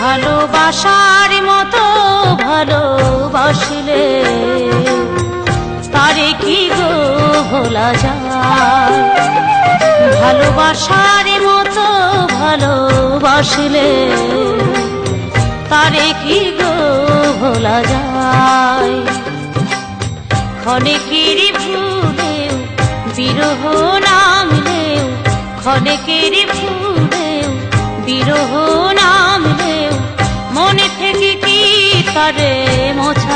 ভালোবাসার মতো ভালোবাসলে। তারে কি গো ভোলা যায়? ভালোবাসার মতো ভালোবাসলে। তারে কি গো ভোলা যায়? ক্ষণেকের ভুলেও বিরহ নামলেও ক্ষণেকের